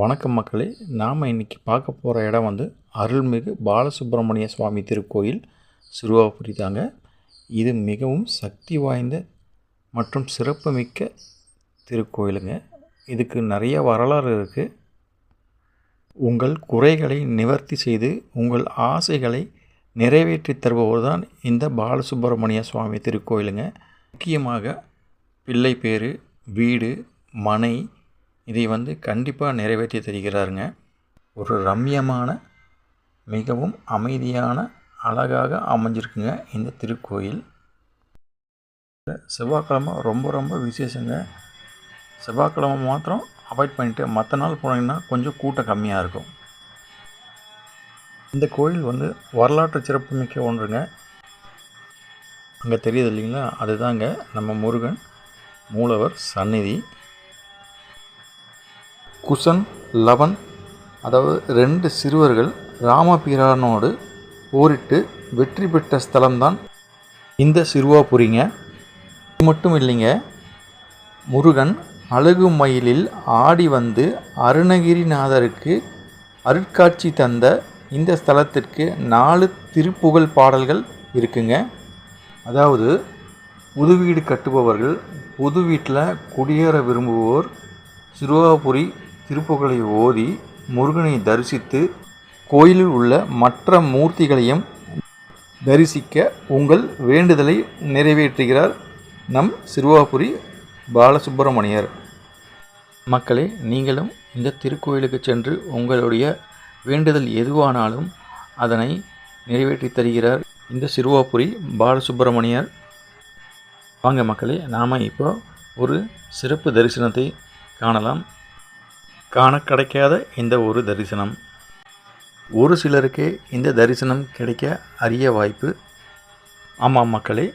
வணக்கம் மக்களே நாம் இன்றைக்கி பார்க்க போகிற இடம் வந்து அருள்மிகு பாலசுப்பிரமணிய சுவாமி திருக்கோயில் சிறுவாபுரி தாங்க. இது மிகவும் சக்தி வாய்ந்த மற்றும் சிறப்புமிக்க திருக்கோயிலுங்க. இதுக்கு நிறைய வரலாறு இருக்குது உங்கள் குறைகளை நிவர்த்தி செய்து உங்கள் ஆசைகளை நிறைவேற்றி தருபவர் தான் இந்த பாலசுப்பிரமணிய சுவாமி திருக்கோயிலுங்க. முக்கியமாக பிள்ளை பேர் வீடு மனை இதை வந்து கண்டிப்பாக நிறைவேற்றி தருகிறாருங்க. ஒரு ரம்யமான மிகவும் அமைதியான அழகாக அமைஞ்சிருக்குங்க இந்த திருக்கோயில். செவ்வாய்க்கிழமை ரொம்ப ரொம்ப விசேஷங்க. செவ்வாய்க்கிழமை மாத்திரம் அவாய்ட் பண்ணிவிட்டு மற்ற நாள் போனீங்கன்னா கொஞ்சம் கூட்டம் கம்மியாக இருக்கும். இந்த கோயில் வந்து வரலாற்று சிறப்புமிக்க ஒன்றுங்க. அங்கே தெரியுது இல்லைங்களா? அதுதாங்க நம்ம முருகன் மூலவர் சந்நிதி. குசன் லவன் அதாவது ரெண்டு சிறுவர்கள் ராமபிரானோடு போரிட்டு வெற்றி பெற்ற ஸ்தலம்தான் இந்த சிறுவாபுரிங்க இது மட்டும் இல்லைங்க. முருகன் அழகு மயிலில் ஆடி வந்து அருணகிரிநாதருக்கு அருட்காட்சி தந்த இந்த ஸ்தலத்திற்கு நாலு திருப்புகழ் பாடல்கள் இருக்குங்க. அதாவது புது வீடு கட்டுபவர்கள் புது வீட்டில் குடியேற விரும்புவோர் சிறுவாபுரி திருப்புகளை ஓதி முருகனை தரிசித்து கோயிலில் உள்ள மற்ற மூர்த்திகளையும் தரிசிக்க உங்கள் வேண்டுதலை நிறைவேற்றுகிறார் நம் சிறுவாபுரி பாலசுப்பிரமணியர் மக்களே நீங்களும் இந்த திருக்கோயிலுக்கு சென்று உங்களுடைய வேண்டுதல் எதுவானாலும் அதனை நிறைவேற்றி தருகிறார் இந்த சிறுவாபுரி பாலசுப்பிரமணியர் வாங்க மக்களே நாம் இப்போ ஒரு சிறப்பு தரிசனத்தை காணலாம். காண கிடைக்காத இந்த ஒரு தரிசனம். ஒரு சிலருக்கே இந்த தரிசனம் கிடைக்க அரிய வாய்ப்பு. ஆமாம் மக்களே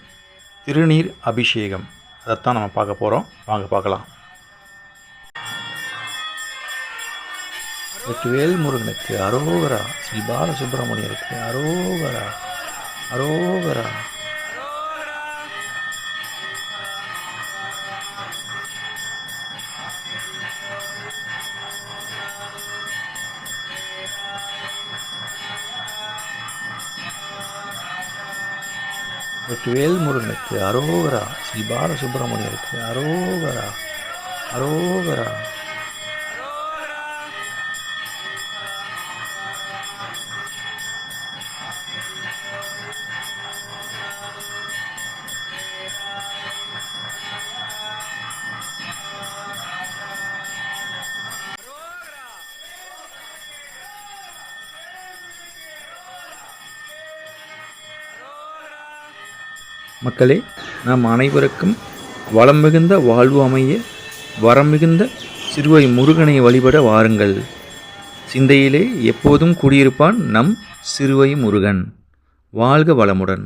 திருநீர் அபிஷேகம். அதைத்தான் நம்ம பார்க்க போகிறோம் வாங்க பார்க்கலாம். வெற்றிவேல் முருகனுக்கு அரோகரா. ஸ்ரீ பாலசுப்ரமணியருக்கு அரோகரா. அரோகரா. வெற்றிவேல் முருகனுக்கு அரோகரா. ஸ்ரீ பாலசுப்ரமணியருக்கு அரோகரா. அரோகரா. மக்களே நாம் அனைவருக்கும் வளம் மிகுந்த வாழ்வு அமைய வரம் மிகுந்த சிறுவை முருகனை வழிபட வாருங்கள். சிந்தையிலே எப்போதும் குடியிருப்பான் நம் சிறுவை முருகன். வாழ்க வளமுடன்.